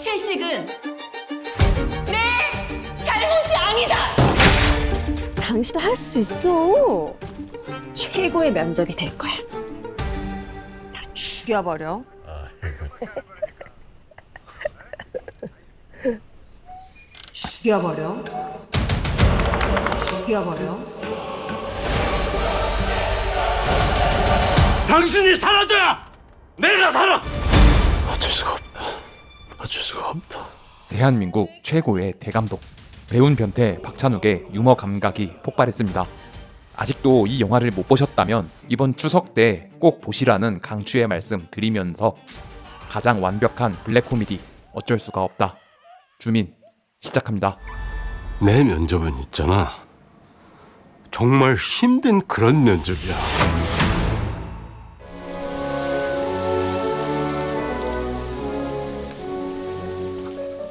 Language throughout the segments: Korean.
실직은 내 잘못이 아니다. 당신도 할수 있어. 최고의 면접이 될 거야. 다 죽여버려. 죽여버려. 죽여버려. 당신이 사라져야 내가 살아. 어쩔 수가 없 다. 어쩔 수가 없다. 대한민국 최고의 대감독 배운 변태 박찬욱의 유머 감각이 폭발했습니다. 아직도 이 영화를 못 보셨다면 이번 추석 때 꼭 보시라는 강추의 말씀 드리면서 가장 완벽한 블랙 코미디 어쩔 수가 없다. 주민 시작합니다. 내 면접은 있잖아. 정말 힘든 그런 면접이야.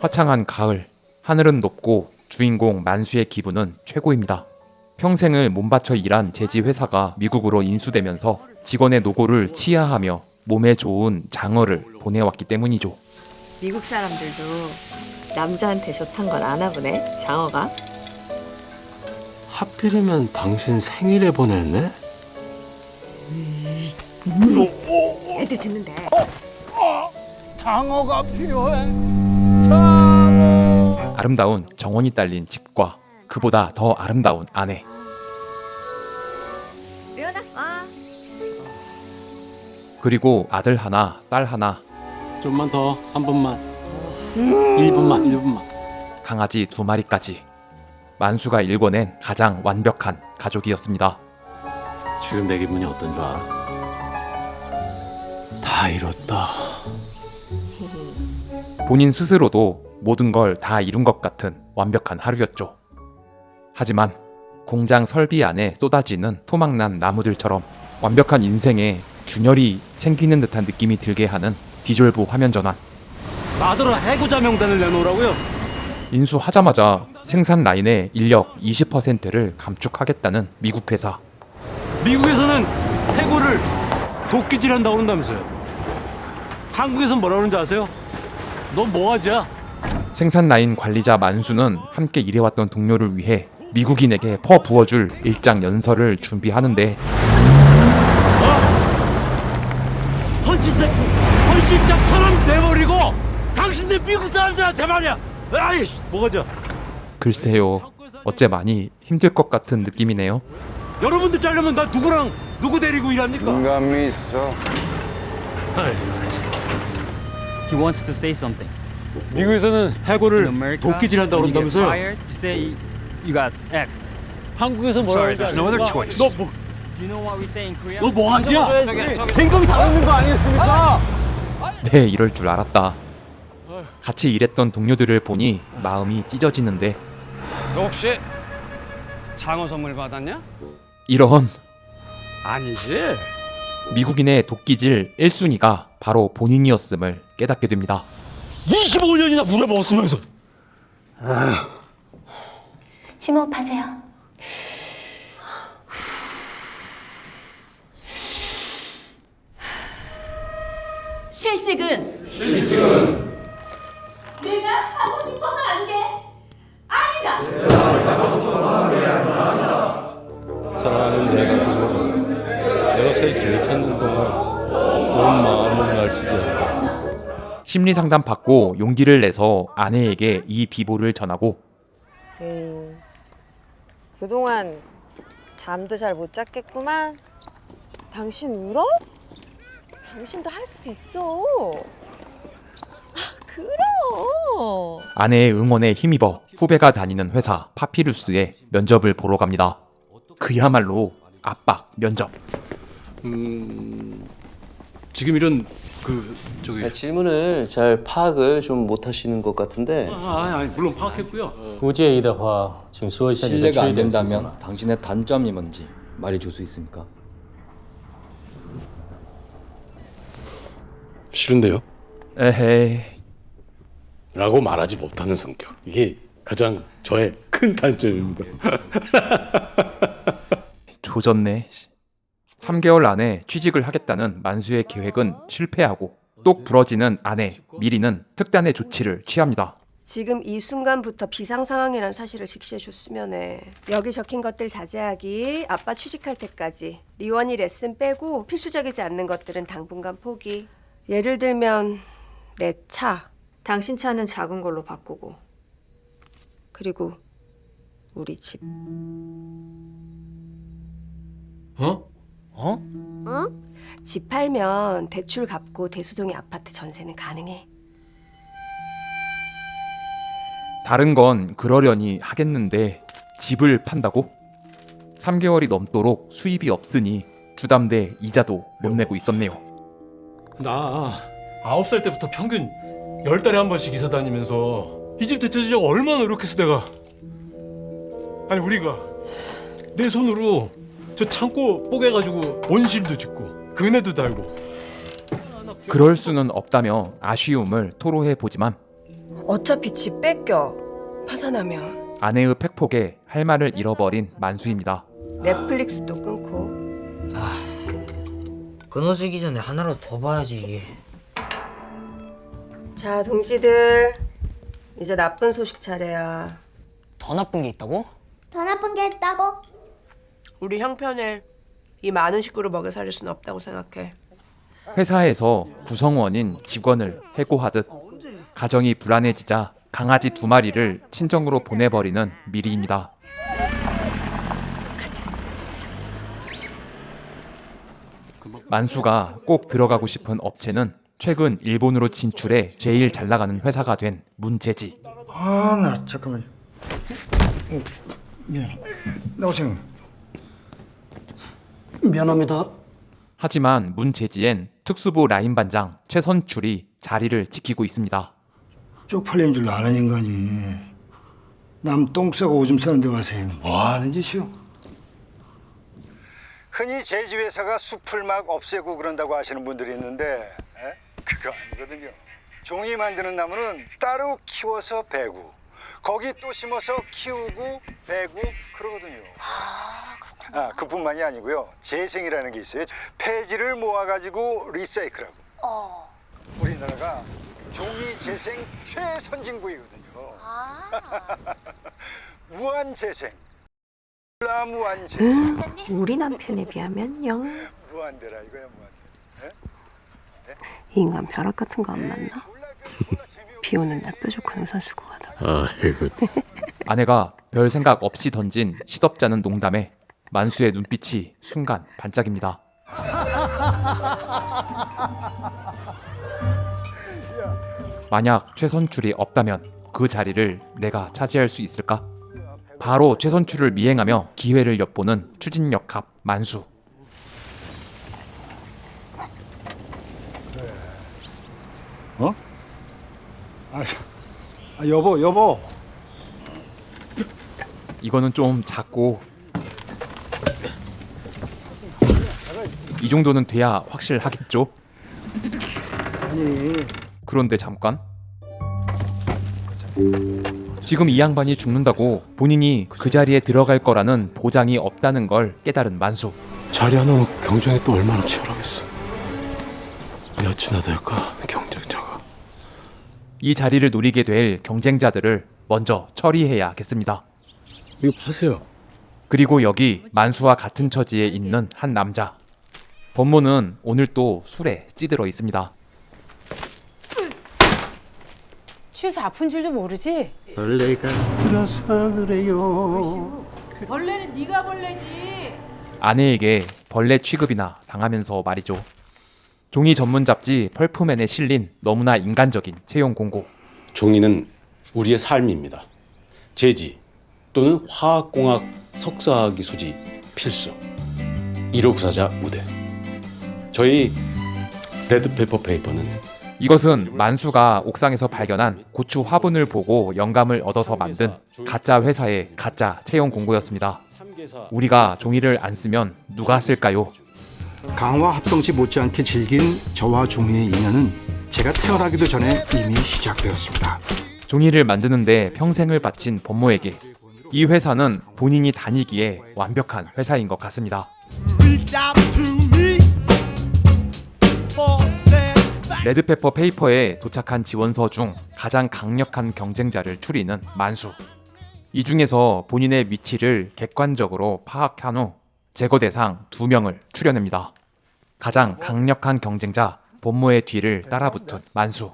화창한 가을, 하늘은 높고 주인공 만수의 기분은 최고입니다. 평생을 몸바쳐 일한 제지 회사가 미국으로 인수되면서 직원의 노고를 치하하며 몸에 좋은 장어를 보내왔기 때문이죠. 미국 사람들도 남자한테 좋단 건 아나 보네. 장어가. 하필이면 당신 생일에 보냈네? 애들 듣는데. 장어가 필요해. 아름다운 정원이 딸린 집과 그보다 더 아름다운 아내. 그리고 아들 하나, 딸 하나, 좀만 더, 3분만. 1분만, 1분만. 강아지 두 마리까지. 만수가 일궈낸 가장 완벽한 가족이었습니다. 지금 내 기분이 어떤 줄 알아? 다 이뤘다. 본인 스스로도 모든 걸 다 이룬 것 같은 완벽한 하루였죠. 하지만 공장 설비 안에 쏟아지는 토막난 나무들처럼 완벽한 인생에 균열이 생기는 듯한 느낌이 들게 하는 디졸브 화면 전환. 나더러 해고자 명단을 내놓으라고요. 인수하자마자 생산 라인의 인력 20%를 감축하겠다는 미국 회사. 미국에서는 해고를 도끼질한다고 그런다면서요. 한국에선 뭐라 그러는지 아세요? 넌 뭐하지야? 생산 라인 관리자 만수는 함께 일해왔던 동료를 위해 미국인에게 퍼 부어줄 일장 연설을 준비하는데 헌신새끼, 헌신짝처럼 내버리고 당신들 미국 사람들한테 말이야. 아이, 뭐가죠? 글쎄요 어째 많이 힘들 것 같은 느낌이네요. 여러분들 자려면 나 누구랑 누구 데리고 일합니까? 인간미 있어. He wants to say something. 미국에서는 In 해고를 America, 도끼질한다고 when you get 그런다면서요. fired, you say you got Xed. 한국에서 뭐라 Sorry, 그러는지 there's no other choice. 너 뭐, Do you know what we say in Korea? 너 뭐하지야? 저기, 저기. 댕거이 다 있는 거 아니겠습니까? 네 이럴 줄 알았다. 같이 일했던 동료들을 보니 마음이 찢어지는데 너 혹시 장어 선물 받았냐? 이런 아니지. 미국인의 도끼질 1순위가 바로 본인이었음을 깨닫게 됩니다. 25년이나 물어먹었으면서 심호흡하세요. 실직은 심리 상담 받고 용기를 내서 아내에게 이 비보를 전하고 음. 그동안 잠도 잘 못 잤겠구만. 당신 울어? 당신도 할 수 있어. 아, 그럼. 아내의 응원에 힘입어 후배가 다니는 회사 파피루스에 면접을 보러 갑니다. 그야말로 압박 면접. 음, 지금 이런 그 저기 네, 질문을 잘 파악을 좀 못하시는 것 같은데 아, 아니 물론 파악했고요. 不介意的话，请说一下你的 실례가 缺 안 点是什么 된다면 당신의 단점이 뭔지 말해줄 수 있습니까? 싫은데요? 에헤이 라고 말하지 못하는 성격. 이게 가장 저의 큰 단점입니다. 조졌네. 3개월 안에 취직을 하겠다는 만수의 계획은 실패하고 똑 부러지는 아내 미리는 특단의 조치를 취합니다. 지금 이 순간부터 비상 상황이라는 사실을 직시해 줬으면 해. 여기 적힌 것들 자제하기, 아빠 취직할 때까지 리원이 레슨 빼고 필수적이지 않는 것들은 당분간 포기. 예를 들면 내 차, 당신 차는 작은 걸로 바꾸고 그리고 우리 집. 어? 집 팔면 대출 갚고 대수동의 아파트 전세는 가능해. 다른 건 그러려니 하겠는데 집을 판다고? 3개월이 넘도록 수입이 없으니 주담대 이자도 못 내고 있었네요. 나 아홉 살 때부터 평균 열 달에 한 번씩 이사 다니면서 이집 되찾으려고 얼마나 노력했어 내가. 아니 우리가 내 손으로 저 창고 뽀개가지고 온실도 짓고 그네도 달고. 그럴 수는 없다며 아쉬움을 토로해 보지만 어차피 집 뺏겨. 파산하면 아내의 팩폭에 할 말을 잃어버린 만수입니다. 넷플릭스도 끊고 끊어지기 전에 하나라도 더 봐야지 이게. 자 동지들 이제 나쁜 소식 차례야. 더 나쁜 게 있다고? 더 나쁜 게 있다고? 우리 형편을 이 많은 식구를 먹여 살릴 수는 없다고 생각해. 회사에서 구성원인 직원을 해고하듯 가정이 불안해지자 강아지 두 마리를 친정으로 보내버리는 미리입니다. 만수가 꼭 들어가고 싶은 업체는 최근 일본으로 진출해 제일 잘 나가는 회사가 된 문제지. 아 나 잠깐만. 미안. 나오세요. 미안합니다. 하지만 문제지엔 특수부 라인 반장 최선출이 자리를 지키고 있습니다. 쪽팔린 줄 아는 인간이 남 똥 싸고 오줌 싸는 데 와서 뭐 하는 짓이오? 흔히 제주회사가 숲을 막 없애고 그런다고 하시는 분들이 있는데 에? 그거 아니거든요. 종이 만드는 나무는 따로 키워서 베고 거기 또 심어서 키우고 베고 그러거든요. 아, 그뿐만이 아니고요. 재생이라는 게 있어요. 폐지를 모아가지고 리사이클하고. 우리나라가 종이 재생 최선진국이거든요. 무한 재생. 무한 재생. 우리 남편에 비하면 영 무한대라 이거야 무한대. 인간 벼락 같은 거 안 만나? 비 오는 날 뾰족한 우산 쓰고 가다가 아이고. 아내가 별 생각 없이 던진 시덥잖은 농담에 만수의 눈빛이 순간 반짝입니다. 만약 최선출이 없다면 그 자리를 내가 차지할 수 있을까? 바로 최선출을 미행하며 기회를 엿보는 추진력 갑 만수. 아, 아 여보 여보. 이거는 좀 작고 이 정도는 돼야 확실하겠죠? 아니 그런데 잠깐 지금 이 양반이 죽는다고 본인이 그 자리에 들어갈 거라는 보장이 없다는 걸 깨달은 만수 자리 하나 놓고 경쟁이 또 얼마나 치열하겠어. 몇이나 될까 경쟁자가. 이 자리를 노리게 될 경쟁자들을 먼저 처리해야겠습니다. 이거 파세요. 그리고 여기 만수와 같은 처지에 있는 한 남자 법모는 오늘 또 술에 찌들어 있습니다. 취해서 아픈 줄도 모르지? 벌레가 들어서 그래요. 벌레는 네가 벌레지. 아내에게 벌레 취급이나 당하면서 말이죠. 종이 전문 잡지 펄프맨에 실린 너무나 인간적인 채용 공고. 종이는 우리의 삶입니다. 제지 또는 화학공학 석사학위 소지 필수. 1호 구사자 우대. 저희 레드페퍼 페이퍼는 이것은 만수가 옥상에서 발견한 고추 화분을 보고 영감을 얻어서 만든 가짜 회사의 가짜 채용 공고였습니다. 우리가 종이를 안 쓰면 누가 쓸까요? 강화 합성시 못지않게 질긴 저와 종이의 인연은 제가 태어나기도 전에 이미 시작되었습니다. 종이를 만드는데 평생을 바친 법모에게 이 회사는 본인이 다니기에 완벽한 회사인 것 같습니다. 레드페퍼 페이퍼에 도착한 지원서 중 가장 강력한 경쟁자를 추리는 만수. 이 중에서 본인의 위치를 객관적으로 파악한 후 제거 대상 두 명을 추려냅니다. 가장 강력한 경쟁자 본모의 뒤를 따라붙은 만수.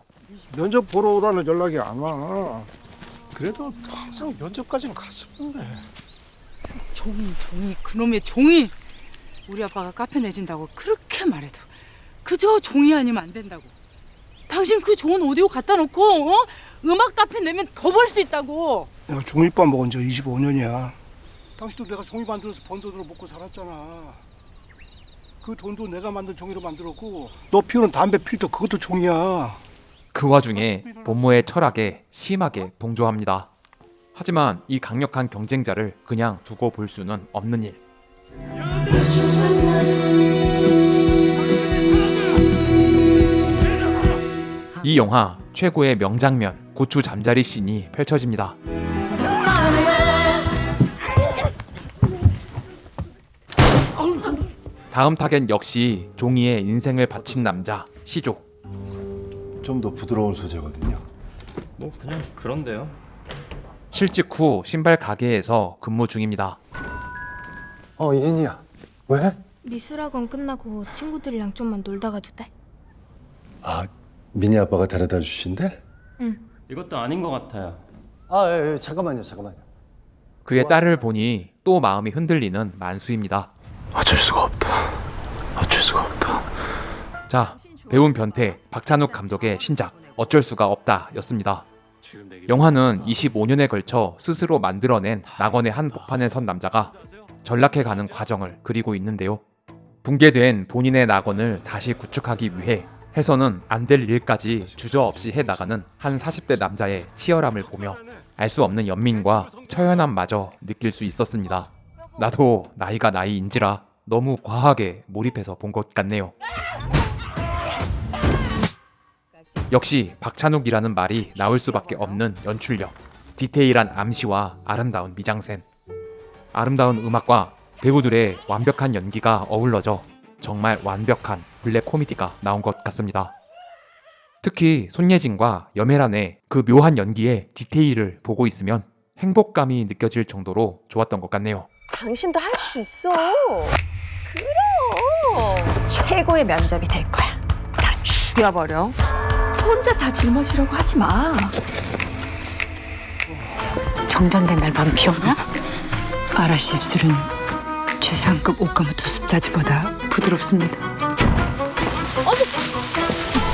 면접 보러 오라는 연락이 안 와. 그래도 항상 면접까지는 갔었는데. 종이 종이 그놈의 종이 우리 아빠가 카페 내준다고 그렇게 말해도 그저 종이 아니면 안 된다고 당신 그 좋은 오디오 갖다 놓고 어? 음악 카페 내면 더 벌 수 있다고 내가 종이밥 먹은 지 25년이야. 당신도 내가 종이 만들어서 번 돈으로 먹고 살았잖아. 그 돈도 내가 만든 종이로 만들었고 너 피우는 담배 필터 그것도 종이야. 그 와중에 본모의 철학에 심하게 동조합니다. 하지만 이 강력한 경쟁자를 그냥 두고 볼 수는 없는 일. 이 영화 최고의 명장면 고추 잠자리 씬이 펼쳐집니다. 다음 타겟 역시 종이의 인생을 바친 남자 시조. 좀 더 부드러운 소재거든요. 뭐 그냥 그런데요. 실직 후 신발 가게에서 근무 중입니다. 어, 예인이야. 왜? 미술학원 끝나고 친구들이랑 좀만 놀다 가도 돼? 아, 미니 아빠가 데려다 주신대? 응. 이것도 아닌 것 같아요. 아, 예, 예, 잠깐만요, 잠깐만요. 그의 딸을 보니 또 마음이 흔들리는 만수입니다. 어쩔 수가 없다. 어쩔 수가 없다. 자, 배운 변태 박찬욱 감독의 신작 어쩔 수가 없다였습니다. 영화는 25년에 걸쳐 스스로 만들어낸 낙원의 한 복판에 선 남자가 전락해가는 과정을 그리고 있는데요. 붕괴된 본인의 낙원을 다시 구축하기 위해 해서는 안 될 일까지 주저없이 해 나가는 한 40대 남자의 치열함을 보며 알 수 없는 연민과 처연함마저 느낄 수 있었습니다. 나도 나이가 나이인지라 너무 과하게 몰입해서 본 것 같네요. 역시 박찬욱이라는 말이 나올 수밖에 없는 연출력, 디테일한 암시와 아름다운 미장센, 아름다운 음악과 배우들의 완벽한 연기가 어울러져 정말 완벽한 블랙 코미디가 나온 것 같습니다. 특히 손예진과 염혜란의 그 묘한 연기의 디테일을 보고 있으면 행복감이 느껴질 정도로 좋았던 것 같네요. 당신도 할 수 있어. 그럼. 최고의 면접이 될 거야. 다 죽여버려. 혼자 다 짊어지려고 하지 마. 정전된 날밤 피었나? 아라씨 입술은 최상급 옷가무 두 습자지보다 부드럽습니다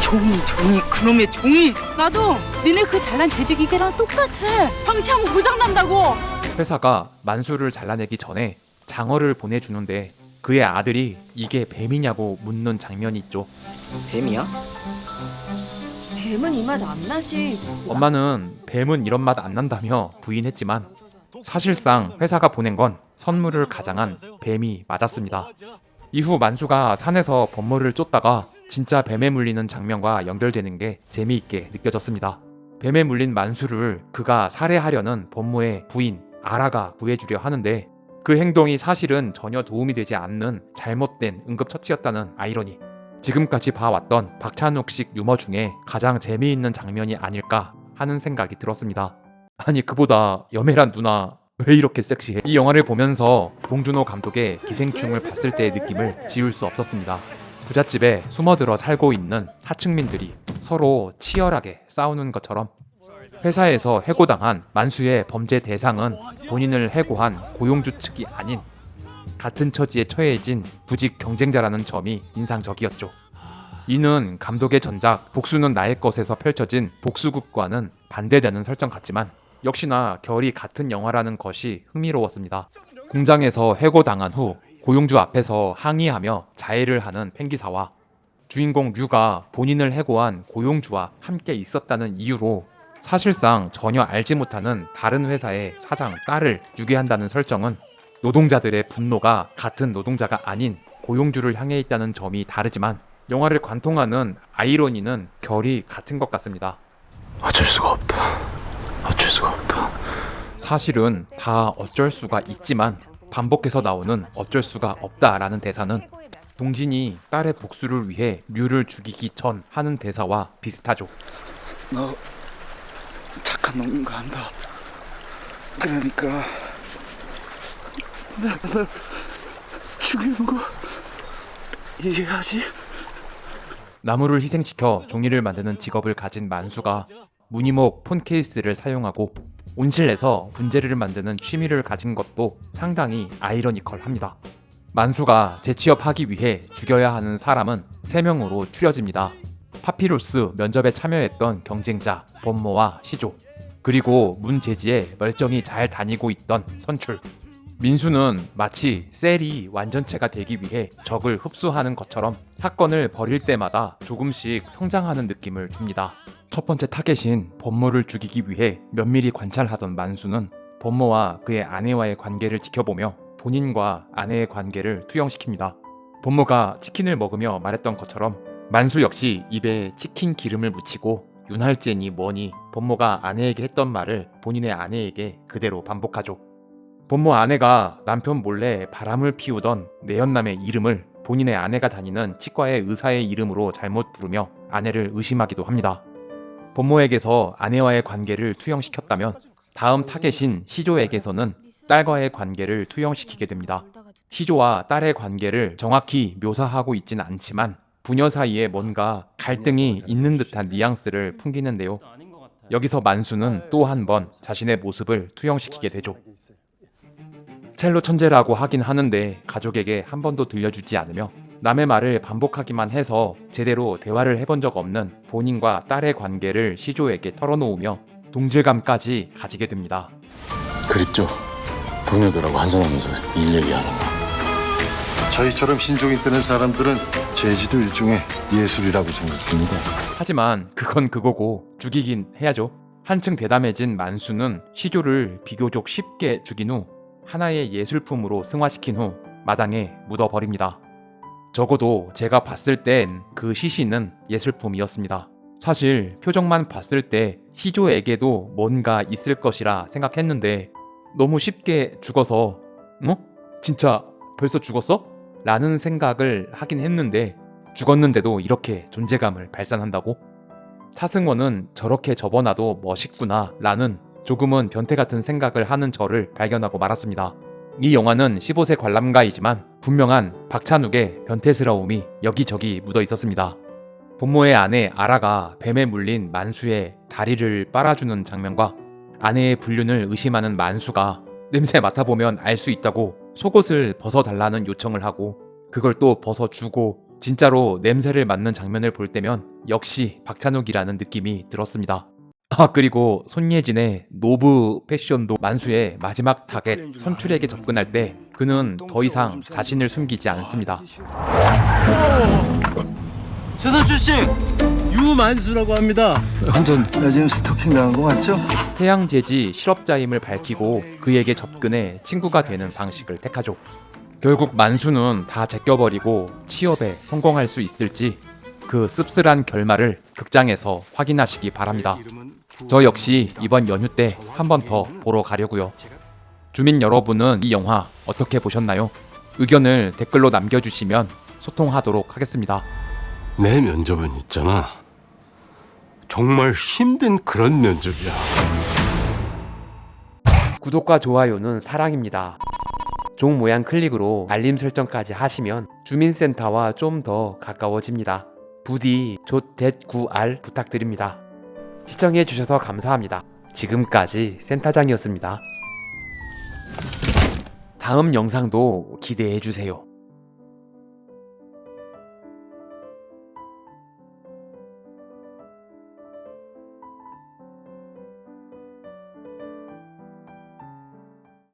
종이 종이 그놈의 종이 나도 니네 그 잘난 재직 기계랑 똑같아 방치하면 고장난다고 회사가 만수를 잘라내기 전에 장어를 보내주는데 그의 아들이 이게 뱀이냐고 묻는 장면이 있죠. 뱀이야? 뱀은 이 맛 안 나지. 엄마는 뱀은 이런 맛 안 난다며 부인했지만 사실상 회사가 보낸 건 선물을 가장한 뱀이 맞았습니다. 이후 만수가 산에서 범머를 쫓다가 진짜 뱀에 물리는 장면과 연결되는 게 재미있게 느껴졌습니다. 뱀에 물린 만수를 그가 살해하려는 범모의 부인 아라가 구해주려 하는데 그 행동이 사실은 전혀 도움이 되지 않는 잘못된 응급처치였다는 아이러니. 지금까지 봐왔던 박찬욱식 유머 중에 가장 재미있는 장면이 아닐까 하는 생각이 들었습니다. 아니 그보다 염혜란 누나 왜 이렇게 섹시해? 이 영화를 보면서 봉준호 감독의 기생충을 봤을 때의 느낌을 지울 수 없었습니다. 부잣집에 숨어들어 살고 있는 하층민들이 서로 치열하게 싸우는 것처럼 회사에서 해고당한 만수의 범죄 대상은 본인을 해고한 고용주 측이 아닌 같은 처지에 처해진 부직 경쟁자라는 점이 인상적이었죠. 이는 감독의 전작 복수는 나의 것에서 펼쳐진 복수극과는 반대되는 설정 같지만 역시나 결이 같은 영화라는 것이 흥미로웠습니다. 공장에서 해고당한 후 고용주 앞에서 항의하며 자해를 하는 pen기사와 주인공 류가 본인을 해고한 고용주와 함께 있었다는 이유로 사실상 전혀 알지 못하는 다른 회사의 사장 딸을 유괴한다는 설정은 노동자들의 분노가 같은 노동자가 아닌 고용주를 향해 있다는 점이 다르지만 영화를 관통하는 아이러니는 결이 같은 것 같습니다. 어쩔 수가 없다. 어쩔 수가 없다. 사실은 다 어쩔 수가 있지만 반복해서 나오는 어쩔 수가 없다라는 대사는 동진이 딸의 복수를 위해 류를 죽이기 전 하는 대사와 비슷하죠. 너 착한 놈인 거 안다. 그러니까 너 죽이는 거 이해하지? 나무를 희생시켜 종이를 만드는 직업을 가진 만수가 무늬목 폰 케이스를 사용하고 온실에서 분재를 만드는 취미를 가진 것도 상당히 아이러니컬합니다. 만수가 재취업하기 위해 죽여야 하는 사람은 3명으로 추려집니다. 파피루스 면접에 참여했던 경쟁자 본모와 시조 그리고 문제지에 멀쩡히 잘 다니고 있던 선출 민수는 마치 셀이 완전체가 되기 위해 적을 흡수하는 것처럼 사건을 벌일 때마다 조금씩 성장하는 느낌을 줍니다. 첫 번째 타겟인 범모를 죽이기 위해 면밀히 관찰하던 만수는 범모와 그의 아내와의 관계를 지켜보며 본인과 아내의 관계를 투영시킵니다. 범모가 치킨을 먹으며 말했던 것처럼 만수 역시 입에 치킨 기름을 묻히고 윤활제니 뭐니 범모가 아내에게 했던 말을 본인의 아내에게 그대로 반복하죠. 본모 아내가 남편 몰래 바람을 피우던 내연남의 이름을 본인의 아내가 다니는 치과의 의사의 이름으로 잘못 부르며 아내를 의심하기도 합니다. 본모에게서 아내와의 관계를 투영시켰다면 다음 타겟인 시조에게서는 딸과의 관계를 투영시키게 됩니다. 시조와 딸의 관계를 정확히 묘사하고 있진 않지만 부녀 사이에 뭔가 갈등이 있는 듯한 뉘앙스를 풍기는데요. 여기서 만수는 또 한 번 자신의 모습을 투영시키게 되죠. 첼로 천재라고 하긴 하는데 가족에게 한 번도 들려주지 않으며 남의 말을 반복하기만 해서 제대로 대화를 해본 적 없는 본인과 딸의 관계를 시조에게 털어놓으며 동질감까지 가지게 됩니다. 그립죠. 동료들하고 한잔하면서 일 얘기하는 거. 저희처럼 신종이 뜨는 사람들은 재지도 일종의 예술이라고 생각합니다. 하지만 그건 그거고 죽이긴 해야죠. 한층 대담해진 만수는 시조를 비교적 쉽게 죽인 후 하나의 예술품으로 승화시킨 후 마당에 묻어버립니다. 적어도 제가 봤을 땐 그 시신은 예술품이었습니다. 사실 표정만 봤을 때 시조에게도 뭔가 있을 것이라 생각했는데 너무 쉽게 죽어서 어? 진짜 벌써 죽었어? 라는 생각을 하긴 했는데 죽었는데도 이렇게 존재감을 발산한다고? 차승원은 저렇게 접어놔도 멋있구나 라는 조금은 변태 같은 생각을 하는 저를 발견하고 말았습니다. 이 영화는 15세 관람가이지만 분명한 박찬욱의 변태스러움이 여기저기 묻어 있었습니다. 본모의 아내 아라가 뱀에 물린 만수의 다리를 빨아주는 장면과 아내의 불륜을 의심하는 만수가 냄새 맡아보면 알 수 있다고 속옷을 벗어달라는 요청을 하고 그걸 또 벗어주고 진짜로 냄새를 맡는 장면을 볼 때면 역시 박찬욱이라는 느낌이 들었습니다. 아 그리고 손예진의 노브 패션도 만수의 마지막 타겟 선출에게 접근할 때 그는 더 이상 자신을 숨기지 않습니다. 최선출 씨 유만수라고 합니다. 완전 나 지금 스토킹 당한 거 맞죠? 태양제지 실업자임을 밝히고 그에게 접근해 친구가 되는 방식을 택하죠. 결국 만수는 다 제껴버리고 취업에 성공할 수 있을지 그 씁쓸한 결말을 극장에서 확인하시기 바랍니다. 저 역시 이번 연휴 때 한 번 더 보러 가려고요. 주민 여러분은 이 영화 어떻게 보셨나요? 의견을 댓글로 남겨주시면 소통하도록 하겠습니다. 내 면접은 있잖아. 정말 힘든 그런 면접이야. 구독과 좋아요는 사랑입니다. 종 모양 클릭으로 알림 설정까지 하시면 주민센터와 좀 더 가까워집니다. 부디 조댓구알 부탁드립니다. 시청해주셔서 감사합니다. 지금까지 센터장이었습니다. 다음 영상도 기대해주세요.